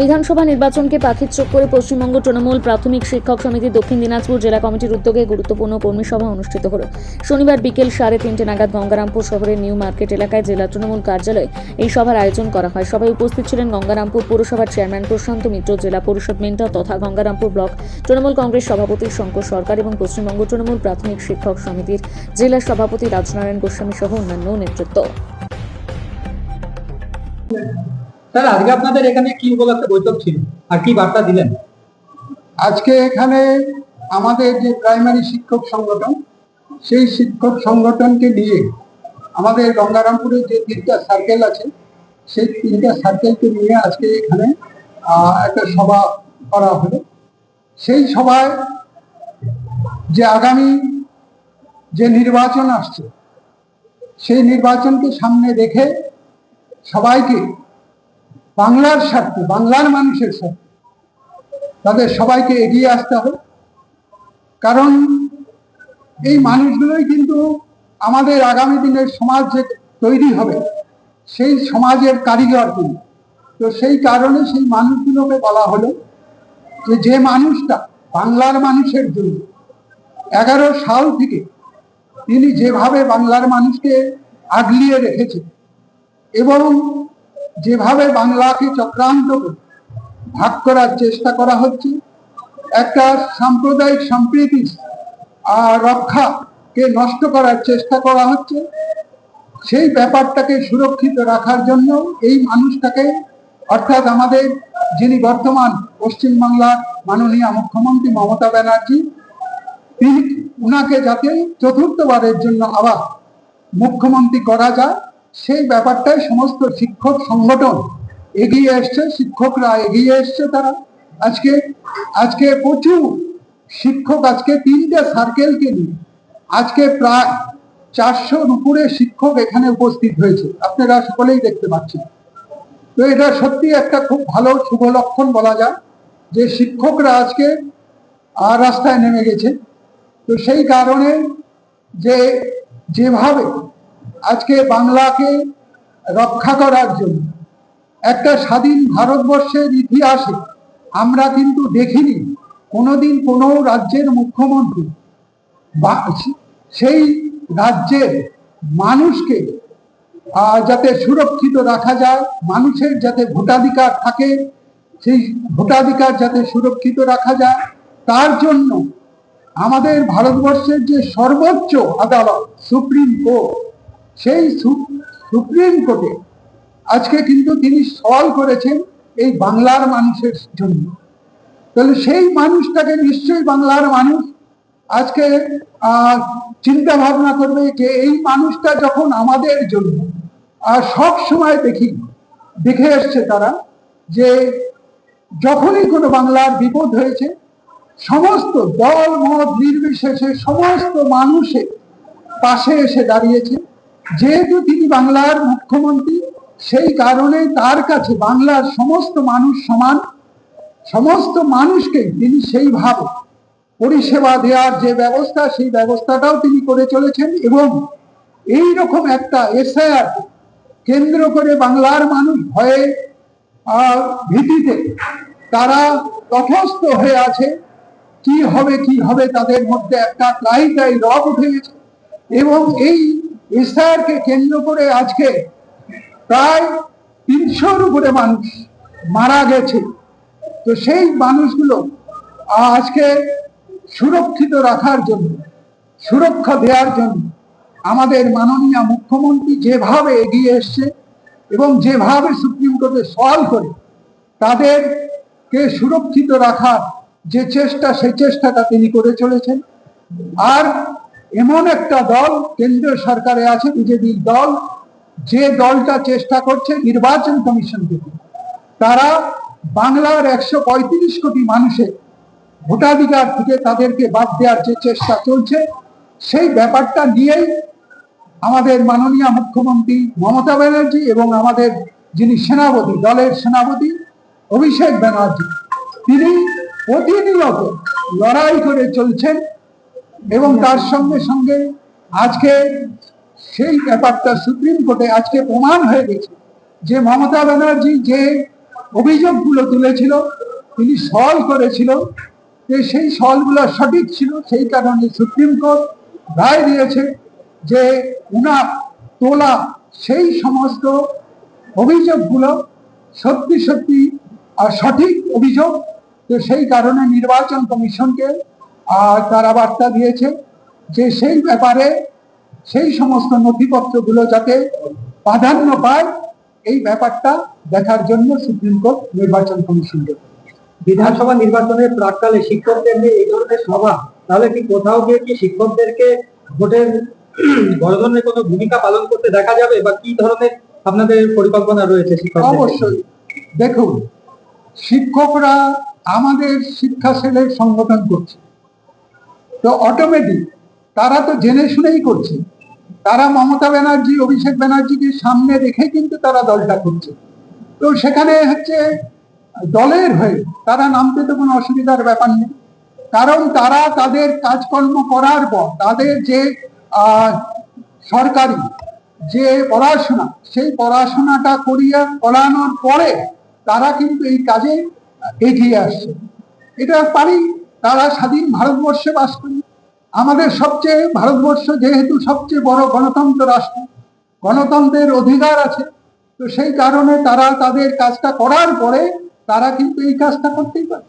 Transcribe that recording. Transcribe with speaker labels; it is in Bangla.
Speaker 1: বিধানসভা নির্বাচনকে পাখির চোখ করে পশ্চিমবঙ্গ তৃণমূল প্রাথমিক শিক্ষক সমিতি দক্ষিণ দিনাজপুর জেলা কমিটির উদ্যোগে গুরুত্বপূর্ণ কর্মী সভা অনুষ্ঠিত হল। শনিবার বিকেল সাড়ে তিনটে নাগাদ গঙ্গারামপুর শহরের নিউ মার্কেট এলাকায় জেলা তৃণমূল কার্যালয়ে এই সভার আয়োজন করা হয়। সভায় উপস্থিত ছিলেন গঙ্গারামপুর পৌরসভার চেয়ারম্যান প্রশান্ত মিত্র, জেলা পরিষদ মেন্টর তথা গঙ্গারামপুর ব্লক তৃণমূল কংগ্রেস সভাপতি শঙ্কর সরকার এবং পশ্চিমবঙ্গ তৃণমূল প্রাথমিক শিক্ষক সমিতির জেলা সভাপতি রাজনারায়ণ গোস্বামী সহ অন্যান্য নেতৃত্ব।
Speaker 2: স্যার আজকে আপনাদের এখানে কি উপলক্ষে বৈঠক ছিল? আর কি বার্তা দিলেন?
Speaker 3: আজকে এখানে আমাদের যে প্রাইমারি শিক্ষক সংগঠন, সেই শিক্ষক সংগঠনকে নিয়ে আমাদের গঙ্গারামপুরে যে তিনটা সার্কেল আছে, সেই তিনটা সার্কেলকে নিয়ে আজকে এখানে একটা সভা করা হলো। সেই সভায় যে আগামী যে নির্বাচন আসছে, সেই নির্বাচনকে সামনে রেখে সবাইকে বাংলার স্বার্থে, বাংলার মানুষের স্বার্থে। তাদের সবাইকে এগিয়ে আসতে হবে। কারণ এই মানুষগুলোই কিন্তু আমাদের আগামী দিনের সমাজ যে তৈরি হবে, সেই সমাজের কারিগর কিন্তু তো সেই কারণে সেই মানুষগুলোকে বলা হলো যে যে মানুষটা বাংলার মানুষের জন্য, এগারো সাল থেকে তিনি যেভাবে বাংলার মানুষকে আগলিয়ে রেখেছে এবং যেভাবে বাংলাকে চক্রান্ত করে ভাগ করার চেষ্টা করা হচ্ছে, একটা সাম্প্রদায়িক সম্প্রীতি রক্ষাকে নষ্ট করার চেষ্টা করা হচ্ছে, সেই ব্যাপারটাকে সুরক্ষিত রাখার জন্য এই মানুষটাকে, অর্থাৎ আমাদের যিনি বর্তমান পশ্চিমবাংলার মাননীয় মুখ্যমন্ত্রী মমতা ব্যানার্জি, তিনি উনাকে যাতে চতুর্থবারের জন্য আবার মুখ্যমন্ত্রী করা যায় সেই ব্যাপারটাই সমস্ত শিক্ষক সংগঠন এগিয়ে এসছে, শিক্ষকরা এগিয়ে এসছে তারা। আজকে আজকে প্রচুর শিক্ষক, আজকে তিনটে সার্কেলকে নিয়ে, আজকে প্রায় চারশোর উপরে শিক্ষক এখানে উপস্থিত হয়েছে। আপনারা সকলেই দেখতে পাচ্ছেন। তো এটা সত্যি একটা খুব ভালো শুভ লক্ষণ বলা যায় যে শিক্ষকরা আজকে আর রাস্তায় নেমে গেছে। তো সেই কারণে যে, যেভাবে আজকে বাংলাকে রক্ষা করার জন্য একটা স্বাধীন ভারতবর্ষের ইতিহাসে আমরা কিন্তু দেখিনি। কোনোদিন কোনো রাজ্যের মুখ্যমন্ত্রী বা সেই রাজ্যের মানুষকে যাতে সুরক্ষিত রাখা যায়, মানুষের যাতে ভোটাধিকার থাকে, সেই ভোটাধিকার যাতে সুরক্ষিত রাখা যায়, তার জন্য আমাদের ভারতবর্ষের যে সর্বোচ্চ আদালত, সুপ্রিম কোর্ট সেই সুপ্রিম কোর্টে আজকে কিন্তু তিনি সওয়াল করেছেন এই বাংলার মানুষের জন্য। তাহলে সেই মানুষটাকে নিশ্চয়ই বাংলার মানুষ আজকে চিন্তা ভাবনা করবে যে এই মানুষটা যখন আমাদের জন্য আর সব সময় দেখি, দেখে এসছে তারা যে যখনই কোনো বাংলার বিপদ হয়েছে, সমস্ত দল মত নির্বিশেষে সমস্ত মানুষের পাশে এসে দাঁড়িয়েছে। যেহেতু তিনি বাংলার মুখ্যমন্ত্রী, সেই কারণে তার কাছে বাংলার সমস্ত মানুষ সমান। সমস্ত মানুষকে তিনি সেইভাবে পরিষেবা দেওয়ার যে ব্যবস্থা, সেই ব্যবস্থাটাও তিনি করে চলেছেন এবং এই রকম একটা এসআইআর কেন্দ্র করে বাংলার মানুষ ভয়ে ভীতিতে তারা তথস্থ হয়ে আছে। কি হবে কি হবে, তাদের মধ্যে একটা ক্লাইটাই রব উঠে গেছে। এবং এই এসআইআরকে কেন্দ্র করে আজকে প্রায় তিনশোর উপরে মানুষ মারা গেছে। তো সেই মানুষগুলো আজকে সুরক্ষিত রাখার জন্য, সুরক্ষা দেওয়ার জন্য আমাদের মাননীয় মুখ্যমন্ত্রী যেভাবে এগিয়ে এসছে এবং যেভাবে সুপ্রিম কোর্টে সওয়াল করে তাদেরকে সুরক্ষিত রাখার যে চেষ্টা, সেই চেষ্টাটা তিনি করে চলেছেন। আর এমন একটা দল কেন্দ্রীয় সরকারে আছে বিজেপি দল, যে দলটা চেষ্টা করছে নির্বাচন কমিশন থেকে তারা বাংলার একশো পঁয়ত্রিশ কোটি মানুষের ভোটাধিকার থেকে তাদেরকে বাদ দেওয়ার যে চেষ্টা চলছে, সেই ব্যাপারটা নিয়েই আমাদের মাননীয় মুখ্যমন্ত্রী মমতা ব্যানার্জি এবং আমাদের যিনি সেনাপতি, দলের সেনাপতি অভিষেক ব্যানার্জি, তিনি প্রতিনিয়ত লড়াই করে চলছেন এবং তার সঙ্গে সঙ্গে আজকে সেই ব্যাপারটা সুপ্রিম কোর্টে আজকে প্রমাণ হয়ে গেছে যে মমতা ব্যানার্জি যে অভিযোগগুলো তুলেছিল তিনি সলভ করেছিল যে সেই সলগুলো সঠিক ছিল সেই কারণে সুপ্রিম কোর্ট রায় দিয়েছে যে উনার তোলা সেই সমস্ত অভিযোগগুলো সত্যি সত্যি আর সঠিক অভিযোগ তো সেই কারণে নির্বাচন কমিশনকে তারা বার্তা দিয়েছে যে সেই ব্যাপারে সেই সমস্ত নথিপত্রগুলো যাতে প্রাধান্য পায় এই ব্যাপারটা দেখার জন্য সুপ্রিম কোর্ট নির্বাচন কমিশনকে।
Speaker 2: বিধানসভা নির্বাচনের প্রাককালে শিক্ষকদের নিয়ে এই ধরনের সভা তাহলে কি কোথাও গিয়ে কি শিক্ষকদেরকে ভোটের বড় ধরনের কোনো ভূমিকা পালন করতে দেখা যাবে বা কি ধরনের আপনাদের পরিকল্পনা রয়েছে
Speaker 3: অবশ্যই। দেখুন শিক্ষকরা আমাদের শিক্ষা সেলের সংগঠন করছে। তো অটোমেটিক তারা তো জেনে শুনেই করছে। তারা মমতা ব্যানার্জি, অভিষেক ব্যানার্জিকে সামনে রেখে কিন্তু তারা দলটা করছে। তো সেখানে হচ্ছে দলের হয়ে তারা নামতে তো কোনো অসুবিধার ব্যাপার নেই। কারণ তারা তাদের কাজকর্ম করার পর তাদের যে সরকারি যে পড়াশোনা, সেই পড়াশোনাটা করিয়া করানোর পরে তারা কিন্তু এই কাজে এগিয়ে আসছে। এটা পারি তারা স্বাধীন ভারতবর্ষে বাস করে। আমাদের সবচেয়ে ভারতবর্ষ যেহেতু সবচেয়ে বড় গণতন্ত্র রাষ্ট্র, গণতন্ত্রের অধিকার আছে, তো সেই কারণে তারা তাদের কাজটা করার পরে তারা কিন্তু এই কাজটা করতেই পারে।